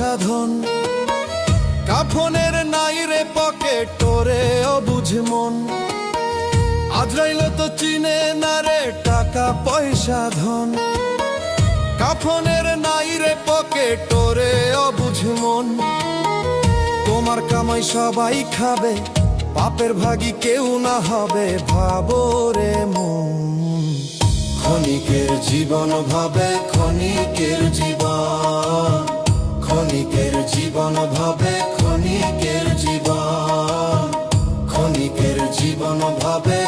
পয়সা ধন কাফনের নাই রে পকেট তোরে অবুঝ মন। আজরাইল তো চিনে না রে টাকা পয়সা ধন। কাফনের নাই রে পকেট তোরে অবুঝ মন। তোমার কামাই সবাই খাবে, পাপের ভাগি কেউ না হবে, ভাবো রে মন। ক্ষণিকের জীবন ভাবে, ক্ষণিকের জীবন। ক্ষণিকের জীবন ভাবে ক্ষণিকের জীবন ক্ষণিকের জীবন ভাবে।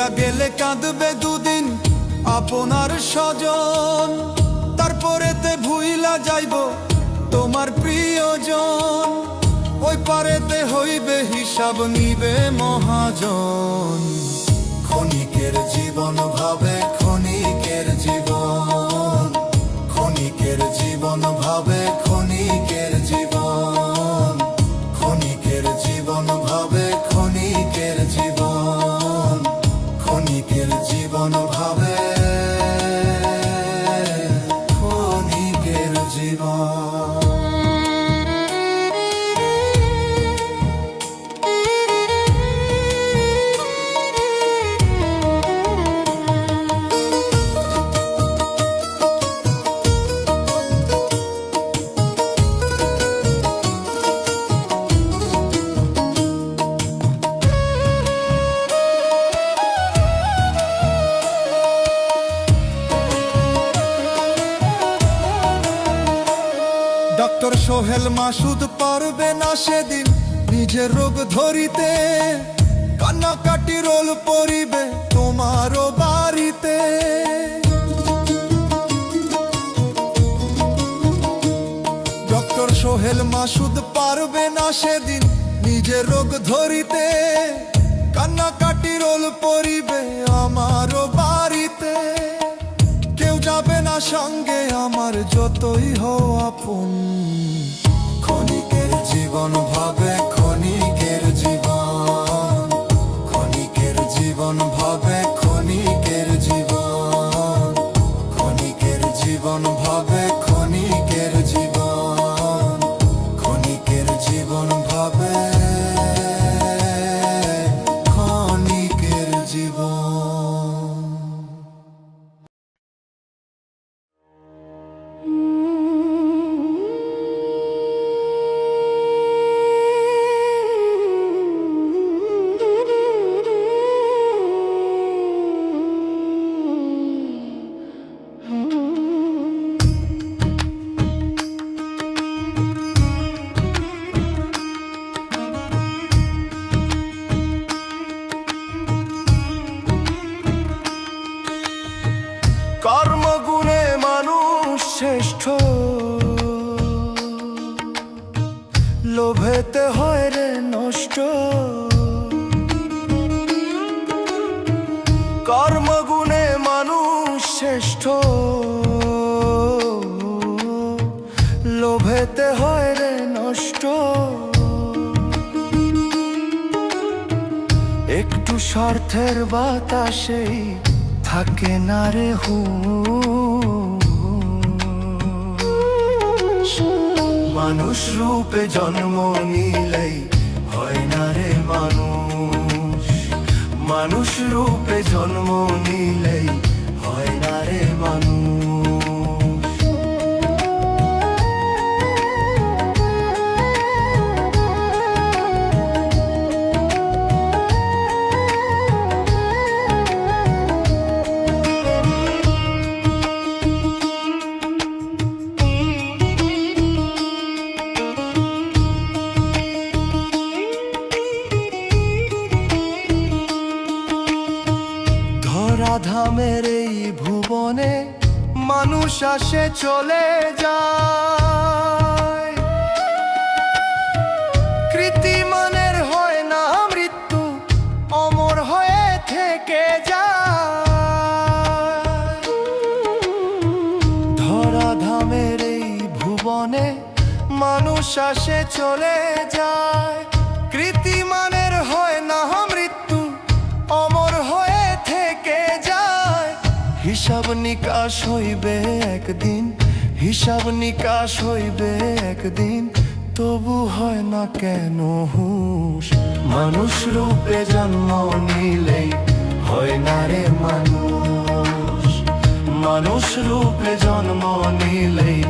মইরা গেলে কাঁদবে দুদিন আপনার স্বজন। তারপরেতে ভুইলা যাইব তোমার প্রিয়জন। ওই পারেতে হইবে হিসাব নিবে মহাজন। ক্ষণিকের জীবন ভাবে ক্ষণিকের জীবন। ক্ষণিকের জীবন ভাবে ক্ষণিকের জীবন। ক্ষণিকের জীবন ভাবে সেদিন নিজের রোগ ধরিতে কান্নাকাটি রোল পরিবে তোমারও বাড়িতে। ডক্টর সোহেল মাসুদ পারবে না সেদিন নিজের রোগ ধরিতে কান্নাকাটি রোল পরিবে আমারও বাড়িতে। কেউ যাবে না সঙ্গে আমার যতই হও আপন। জীবন ভাবে স্বার্থের বাতাসেই থাকে না রে হু। মানুষ রূপে জন্ম নিলেই হয় না রে মানুষ। মানুষ রূপে জন্ম নিলেই হয় না রে মানুষ। ধরাধামের এই ভুবনে মানুষ আসে, চলে যায়। কৃতিমানের হয় না মৃত্যু, অমর হয়ে থেকে যায়। ধরাধামের এই ভুবনে মানুষ আসে, চলে যায়। নিকাশ হইবে একদিন, হিসাব নিকাশ হইবে একদিন, তবু হয় না কেন হুশ? মানুষ রূপে জন্ম নিলেই হয় না রে মানুষ। মানুষ রূপে জন্ম নিলেই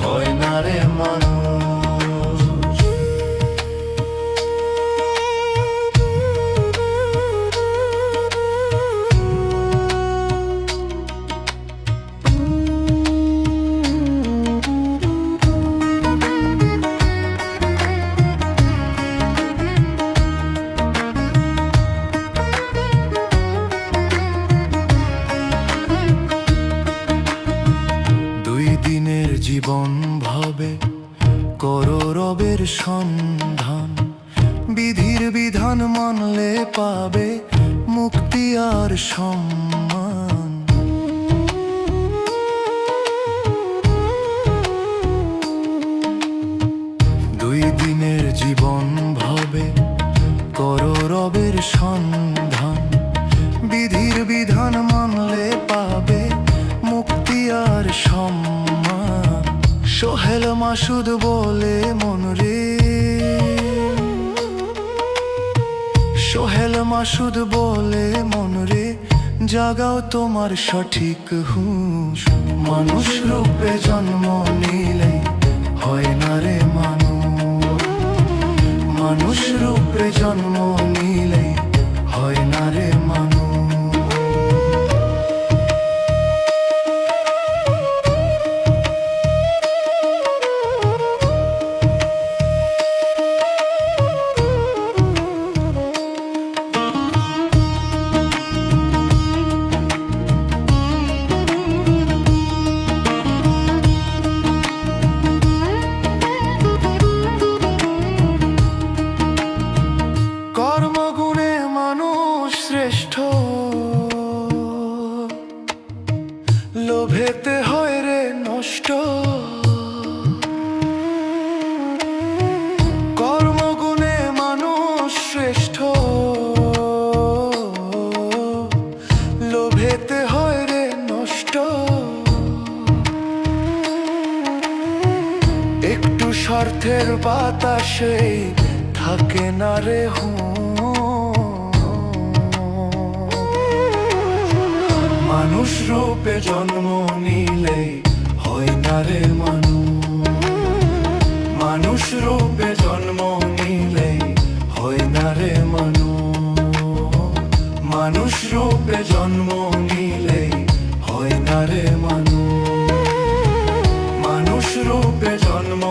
হয় না রে মানুষ। করো রবের সন্ধান। বিধির বিধান মানলে পাবে মুক্তি আর সম্মান। দুই দিনের জীবন ভাবে, করো রবের সন্ধান। মাসুদ বলে মন রে। সোহেল মাসুদ বলে মন রে, জাগাও তোমার সঠিক হুঁশ। মানুষ রূপে জন্ম নিলে বাতাসে থাকে না রে মানুষ রূপে জন্ম নিলে হয় না রে মানুষ। মানুষ রূপে জন্ম নিলে হয় না রে মানুষ রূপে জন্ম নিলে হয় না রে মানুষ। মানুষ রূপে জন্ম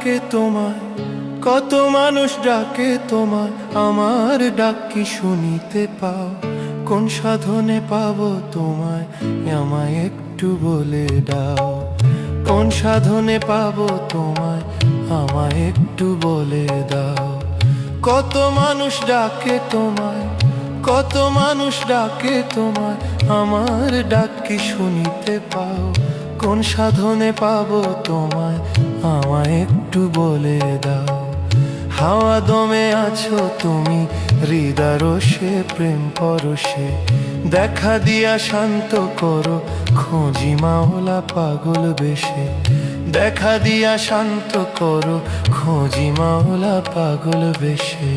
ডাকে তোমায়, কত মানুষ ডাকে তোমায়, আমার ডাক কি শুনিতে পাও, কোন সাধনে পাবো তোমায়, আমায় একটু বলে দাও। কোন সাধনে পাবো তোমায়, আমায় একটু বলে দাও। কত মানুষ ডাকে তোমায়, কত মানুষ ডাকে তোমায়, আমার ডাক কি শুনিতে পাও, কোন সাধনে পাবো তোমায় আমায় একটু বলে দাও, হাওয়া দমে আছো তুমি হৃদরসে প্রেম পরশে দেখা দিয়া শান্ত করো, খোঁজি মাওলা পাগল বেশে। দেখা দিয়া শান্ত করো, খোঁজি মাওলা পাগল বেশে।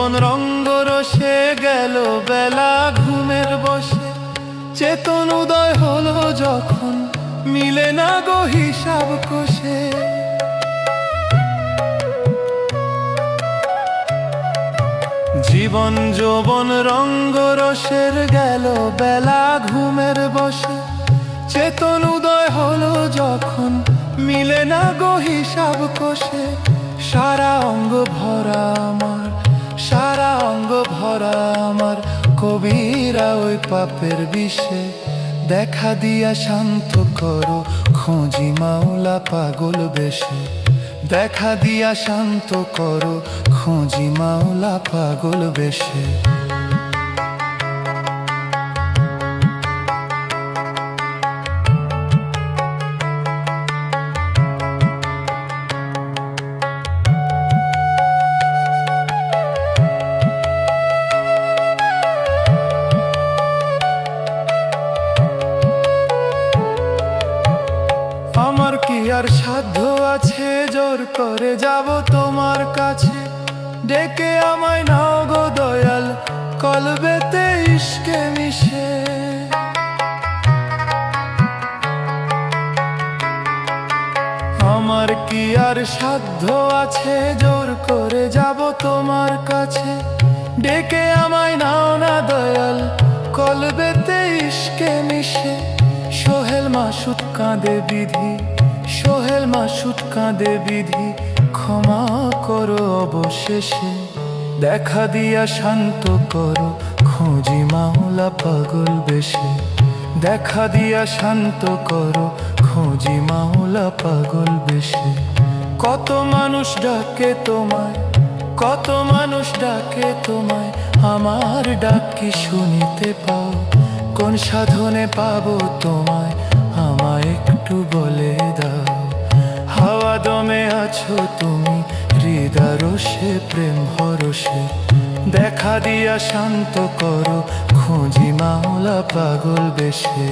যৌবন রঙ্গ রসে গেল বেলা ঘুমের বসে। চেতন উদয় হলো যখন মিলে না গো হিসাব কষে। জীবন যৌবন রঙ্গ রসের গেল বেলা ঘুমের বসে। চেতন উদয় হলো যখন মিলে না গো হিসাব কষে। সারা অঙ্গ ভরা আমার সারা অঙ্গ ভরা আমার কবিরা ওই পাপের বিষে। দেখা দিয়া শান্ত করো, খোঁজি মাওলা পাগল বেশে। দেখা দিয়া শান্ত করো, খোঁজি মাওলা পাগল বেশে। সাধ্য আছে, জোর করে যাব তোমার কাছে। ডেকে আমায় নাও না দয়াল, কলবেতে ইস্কে মিশে। সোহেল মাসুদ কাঁদে বিধি, সোহেল মাসুদ কাঁদে বিধি। ক্ষমা করো অবশেষে, দেখা দিয়া শান্ত করো, খোঁজি মাওলা পাগল বেশে। দেখা দিয়া শান্ত করো, খোঁজি মাওলা পাগল বেশে। কত মানুষ ডাকে তোমায়, কত মানুষ ডাকে তোমায়, আমার ডাক কি শুনিতে পাও? কোন সাধনে পাবো তোমায়, আমায় একটু বলে দাও। হাওয়া দমে আছো তুমি হৃদরসে প্রেম ভরসে, দেখা দিয়া শান্ত করো, খুঁজি মাওলা পাগল বেশে।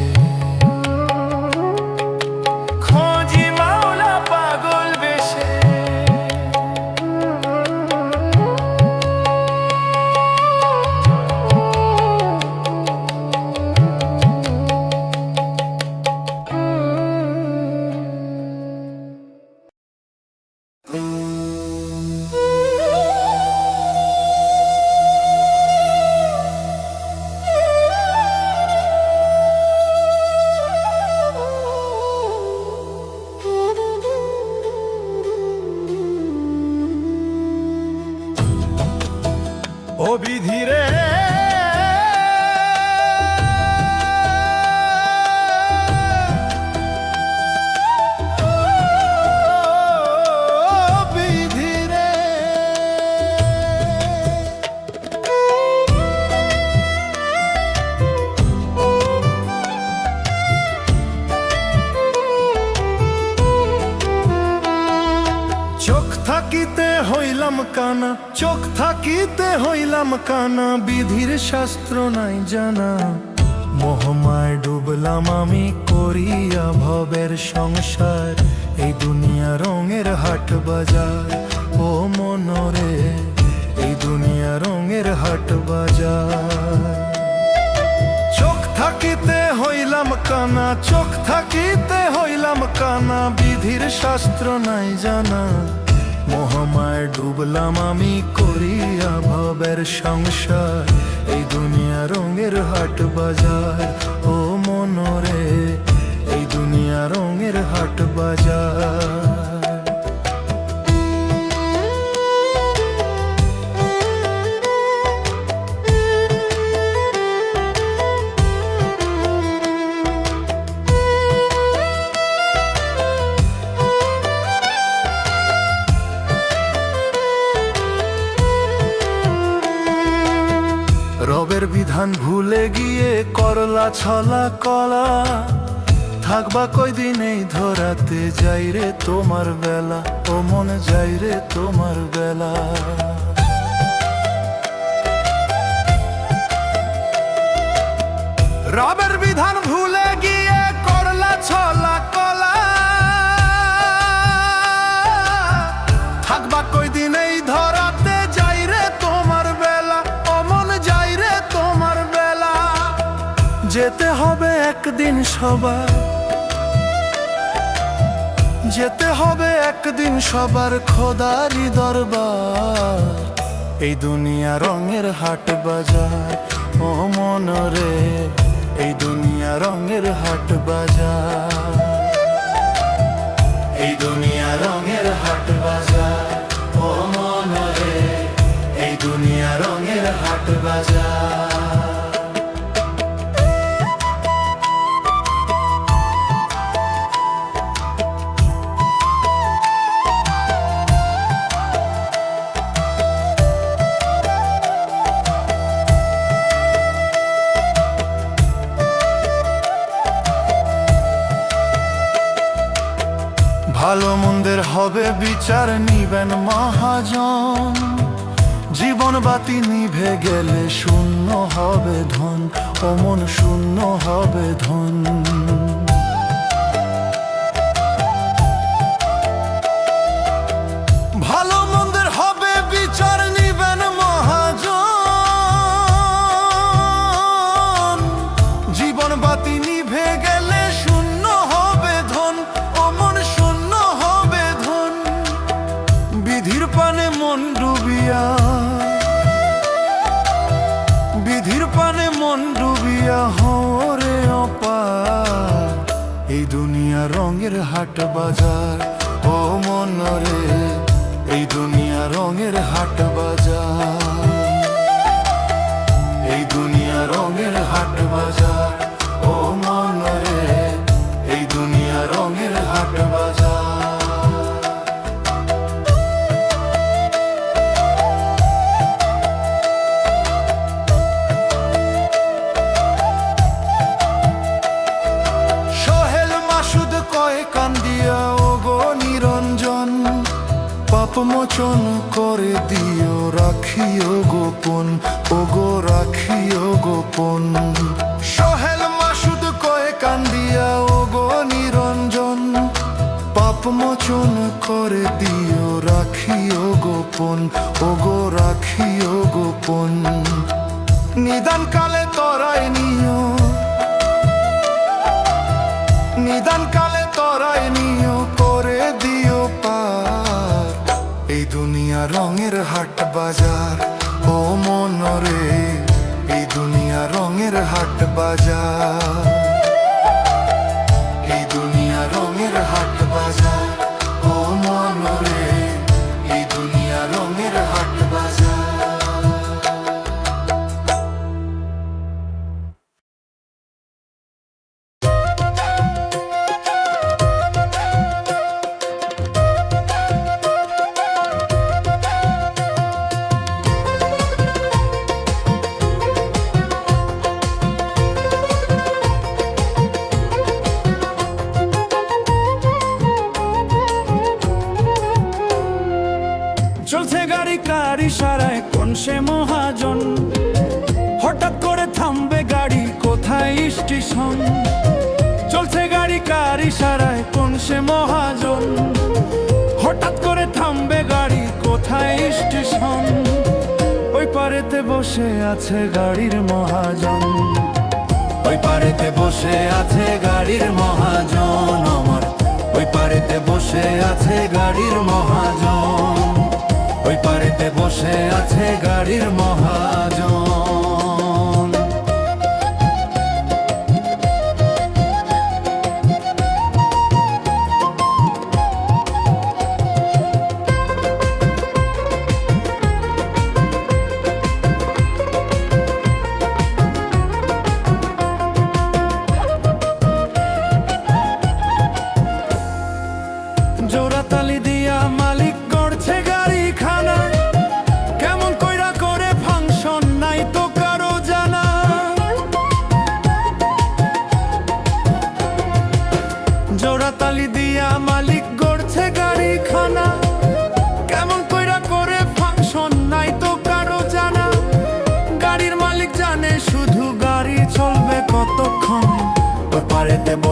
থাকিতে হইলাম কানা, বিধির শাস্ত্র নাই জানা। মোহমায় ডুবলাম আমি করিয়া ভবের সংসার, এই দুনিয়া রঙের হাট বাজার। ও মনরে, এই দুনিয়া রঙের হাট বাজার। চোখ থাকিতে হইলাম কানা, চোখ থাকিতে হইলাম কানা, বিধির শাস্ত্র নাই জানা। মোহমায় ডুবলাম আমি করিয়া ভবের সংসার। এই দুনিয়া রঙের হাট বাজার, ও মনরে, এই দুনিয়া রঙের হাট বাজার। ছলা কলা, থাকবা কয়দিন এই ধরাতে যাই রে তোমার বেলা, ও মন যাই রে তোমার বেলা। রবের বিধান ভুলে যেতে হবে একদিন সবার। যেতে হবে একদিন সবার খোদারি দরবার। এই দুনিয়া রঙের হাট বাজার, ও মনরে, এই দুনিয়া রঙের হাট বাজার। এই দুনিয়া রঙের হাট বাজার, ও মনরে, এই দুনিয়া রঙের হাট বাজার। ভালো মন্দের হবে বিচার নিবেন মহাজন। জীবন বাতি নিভে গেলে শূন্য হবে ধন অমন শূন্য হবে ধন। রঙের হাট বাজার। ও মন রে এই দুনিয়া রঙের হাট বাজার। এই দুনিয়া রঙের হাট বাজার। ও মন পাপ মোচন করে দিও, রাখিও গোপন ও গো রাখিও গোপন। সোহেল মাসুদ কয় কান্দিয়া ও গো নিরঞ্জন পাপ মোচন করে দিও, রাখিও গোপন ও গো রাখিও গোপন। নিদান কালে তরাই নিও নিদান কালে রঙের হাট বাজার। ও মনরে এই দুনিয়া রঙের হাট বাজার। এই দুনিয়া পারেতে বসে আছে গাড়ির মহাজন। ওই পারেতে বসে আছে গাড়ির মহাজন আমার। ওই পারে পারেতে বসে আছে গাড়ির মহাজন। ওই পারেতে বসে আছে গাড়ির মহাজন।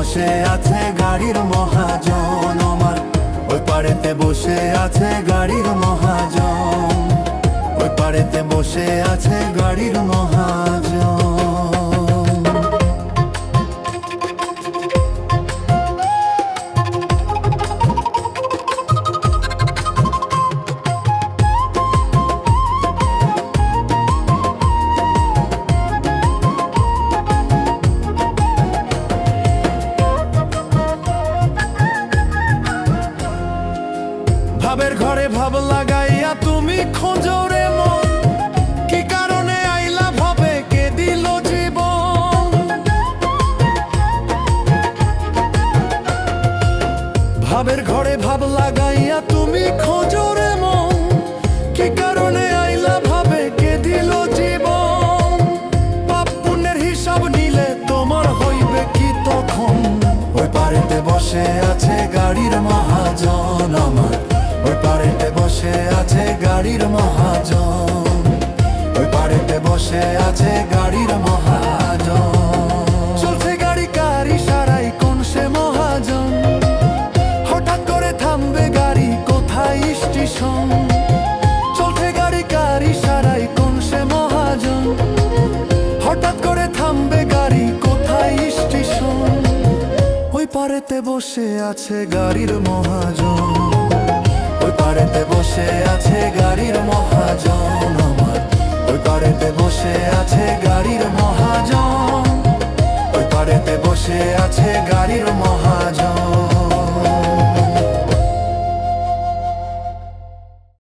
বসে আছে গাড়ির মহাজন আমার। ওই পাড়েতে বসে আছে গাড়ির মহাজন। ওই পাড়েতে বসে আছে গাড়ির মহাজন। গাড়ির মহাজন। ওই পারেতে বসে আছে গাড়ির মহাজন। চলছে গাড়ি হঠাৎ করে থামবে গাড়ি কোথায় স্টেশন? গাড়ি হঠাৎ করে থামবে গাড়ি কোথায় স্টেশন? ওই পারেতে বসে আছে গাড়ির মহাজন। পারেতে বসে আছে গাড়ির মহাজন আমার। ওই পারেতে বসে আছে গাড়ির মহাজন। ওই পারেতে বসে আছে গাড়ির মহাজন।